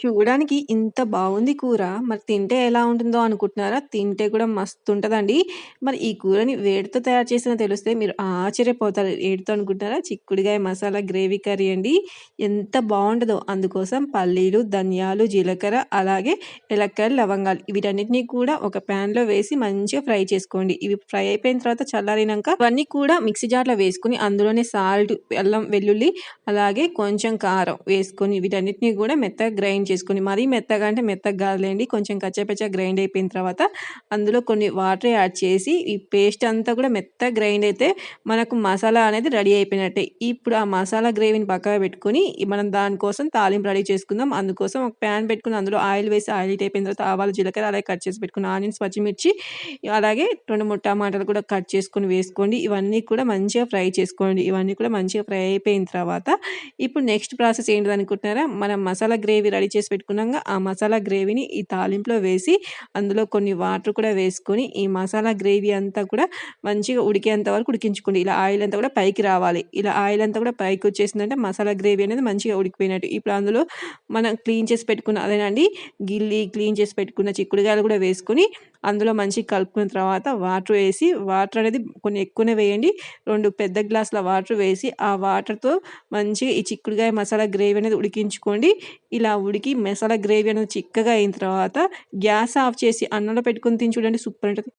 చూడడానికి ఇంత బాగుంది కూర. మరి తింటే ఎలా ఉంటుందో అనుకుంటున్నారా? తింటే కూడా మస్తుంటదండి. మరి ఈ కూరని వేడితో తయారు చేసిన తెలిస్తే మీరు ఆశ్చర్యపోతారు. ఏటితో అనుకుంటున్నారా? చిక్కుడుగాయ మసాలా గ్రేవీ కర్రీ అండి. ఎంత బాగుంటుందో అందుకోసం పల్లీలు, ధనియాలు, జీలకర్ర అలాగే ఎలక్కాయలు, లవంగాలు వీటన్నిటిని కూడా ఒక ప్యాన్‌లో వేసి మంచిగా ఫ్రై చేసుకోండి. ఇవి ఫ్రై అయిపోయిన తర్వాత చల్లారినాక ఇవన్నీ కూడా మిక్సీ జార్‌లో వేసుకుని అందులోనే సాల్ట్, అల్లం వెల్లుల్లి అలాగే కొంచెం కారం వేసుకొని వీటన్నిటిని కూడా మెత్తగా గ్రైండ్ చేసుకొని మరీ మెత్తగా అంటే మెత్తగా కాదులేండి. కొంచెం కచ్చపచ్చ గ్రైండ్ అయిపోయిన తర్వాత అందులో కొన్ని వాటర్ యాడ్ చేసి ఈ పేస్ట్ అంతా కూడా మెత్తగా గ్రైండ్ అయితే మనకు మసాలా అనేది రెడీ అయిపోయినట్టే. ఇప్పుడు ఆ మసాలా గ్రేవీని పక్కన పెట్టుకుని మనం దానికోసం తాలింపు రెడీ చేసుకుందాం. అందుకోసం ఒక ప్యాన్ పెట్టుకుని అందులో ఆయిల్ వేసి ఆయిల్ హీట్ అయిపోయిన తర్వాత ఆవాలు, జీలకర్ర అలాగే కట్ చేసి పెట్టుకుని ఆనియన్స్, పచ్చిమిర్చి అలాగే 2, 3 టమాటాలు కూడా కట్ చేసుకొని వేసుకోండి. ఇవన్నీ కూడా మంచిగా ఫ్రై చేసుకోండి. ఇవన్నీ కూడా మంచిగా ఫ్రై అయిపోయిన తర్వాత ఇప్పుడు నెక్స్ట్ ప్రాసెస్ ఏంటిదనుకుంటున్నారా? మనం మసాలా గ్రేవీ రెడీ చేసి పెట్టుకున్నాక ఆ మసాలా గ్రేవీని ఈ తాలింపులో వేసి అందులో కొన్ని వాటర్ కూడా వేసుకొని ఈ మసాలా గ్రేవీ అంతా కూడా మంచిగా ఉడికేంత వరకు ఉడికించుకోండి. ఇలా ఆయిల్ అంతా కూడా పైకి రావాలి. ఇలా ఆయిల్ అంతా కూడా పైకి వచ్చేసిందంటే మసాలా గ్రేవీ అనేది మంచిగా ఉడికిపోయినట్టు. ఇప్పుడు అందులో మనం క్లీన్ చేసి పెట్టుకున్న అదేనండి గిల్లి క్లీన్ చేసి పెట్టుకున్న చిక్కుడుగాయలు కూడా వేసుకొని అందులో మంచిగా కలుపుకున్న తర్వాత వాటర్ వేసి వాటర్ అనేది కొన్ని ఎక్కువనే వేయండి. రెండు పెద్ద గ్లాసుల వాటర్ వేసి ఆ వాటర్‌తో మంచిగా ఈ చిక్కుడుగాయ మసాలా గ్రేవీ అనేది ఉడికించుకోండి. ఇలా ఉడికి మసాలా గ్రేవీ అనేది చిక్కగా అయిన తర్వాత గ్యాస్ ఆఫ్ చేసి అన్నంలో పెట్టుకుని తిని చూడండి సూపర్ ఉంటుంది.